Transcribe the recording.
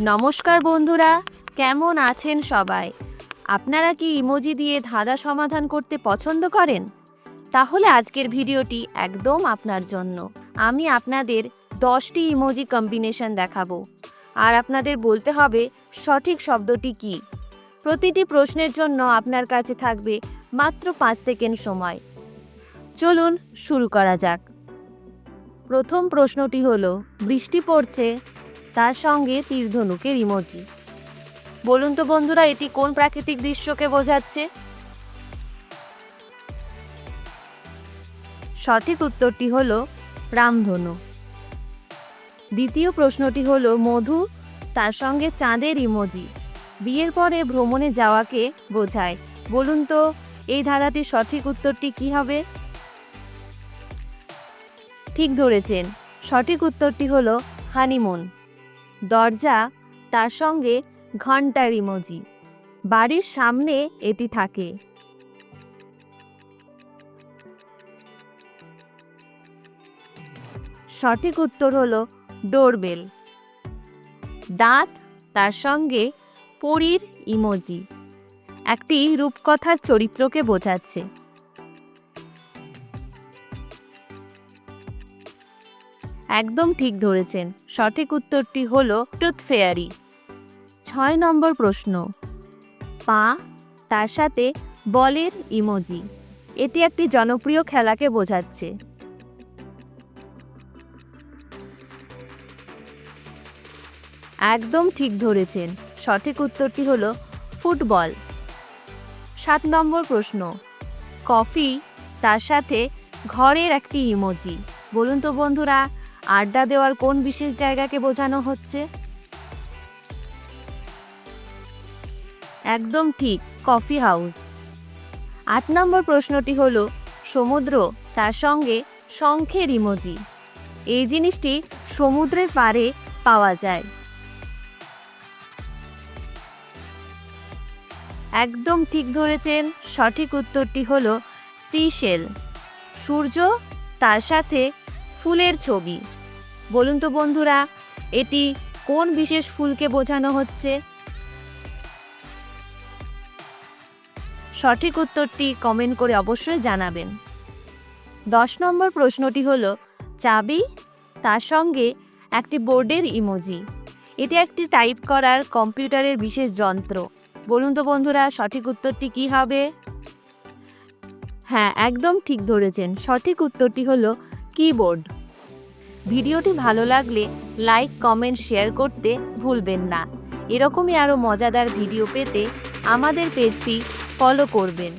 নমস্কার বন্ধুরা, কেমন আছেন সবাই? আপনারা কি ইমোজি দিয়ে ধাঁধা সমাধান করতে পছন্দ করেন? তাহলে আজকের ভিডিওটি একদম আপনার জন্য। আমি আপনাদের দশটি ইমোজি কম্বিনেশন দেখাবো। আর আপনাদের বলতে হবে সঠিক শব্দটি কি। প্রতিটি প্রশ্নের জন্য আপনার কাছে থাকবে মাত্র পাঁচ সেকেন্ড সময়। চলুন শুরু করা যাক। প্রথম প্রশ্নটি হলো, বৃষ্টি পড়ছে তার সঙ্গে তীরধনুকের ইমোজি। বলুন তো বন্ধুরা, এটি কোন প্রাকৃতিক দৃশ্যকে বোঝাচ্ছে? সঠিক উত্তরটি হল রামধনু। দ্বিতীয় প্রশ্নটি হল, মধু তার সঙ্গে চাঁদের ইমোজি। বিয়ের পরে ভ্রমণে যাওয়াকে বোঝায়। বলুন তো, এই ধাঁধাটির সঠিক উত্তরটি কি হবে? ঠিক ধরেছেন। সঠিক উত্তরটি হল হানিমুন। দরজা, তার সঙ্গে ঘণ্টার ইমোজি। বাড়ির সামনে এটি থাকে। সঠিক উত্তর হলো ডোরবেল। দাঁত, তার সঙ্গে পরীর ইমোজি। একটি রূপকথার চরিত্রকে বোঝাচ্ছে। একদম ঠিক ধরেছেন। সঠিক উত্তরটি হল টুথ ফেয়ারি ছয় নম্বর প্রশ্ন। পা, তার সাথে বলের ইমোজি। এটি একটি জনপ্রিয় খেলাকে বোঝাচ্ছে। একদম ঠিক ধরেছেন। সঠিক উত্তরটি হল ফুটবল। সাত নম্বর প্রশ্ন। কফি, তার সাথে ঘরের একটি ইমোজি। বলুন তো বন্ধুরা আড্ডা দেওয়ার কোন বিশেষ জায়গাকে বোঝানো হচ্ছে? একদম ঠিক, কফি হাউস। আট নম্বর প্রশ্নটি হলো, সমুদ্র, তার সঙ্গে শঙ্খের ইমোজি। এই জিনিসটি সমুদ্রের পাড়ে পাওয়া যায়। একদম ঠিক ধরেছেন, সঠিক উত্তরটি হল, সি সিশেল সূর্য, তার সাথে ফুলের ছবি। বলুন তো বন্ধুরা, এটি কোন বিশেষ ফুলকে বোঝানো হচ্ছে? সঠিক উত্তরটি কমেন্ট করে অবশ্যই জানাবেন। দশ নম্বর প্রশ্নটি হল, চাবি? তার সঙ্গে একটি বোর্ডের ইমোজি। এটি একটি টাইপ করার কম্পিউটারের বিশেষ যন্ত্র। বলুন তো বন্ধুরা, সঠিক উত্তরটি কি হবে? হ্যাঁ একদম ঠিক ধরেছেন। সঠিক উত্তরটি হলো, কিবোর্ড। ভিডিওটি ভালো লাগলে লাইক, কমেন্ট, শেয়ার করতে ভুলবেন না। এরকমই আরও মজাদার ভিডিও পেতে আমাদের পেজটি ফলো করবেন।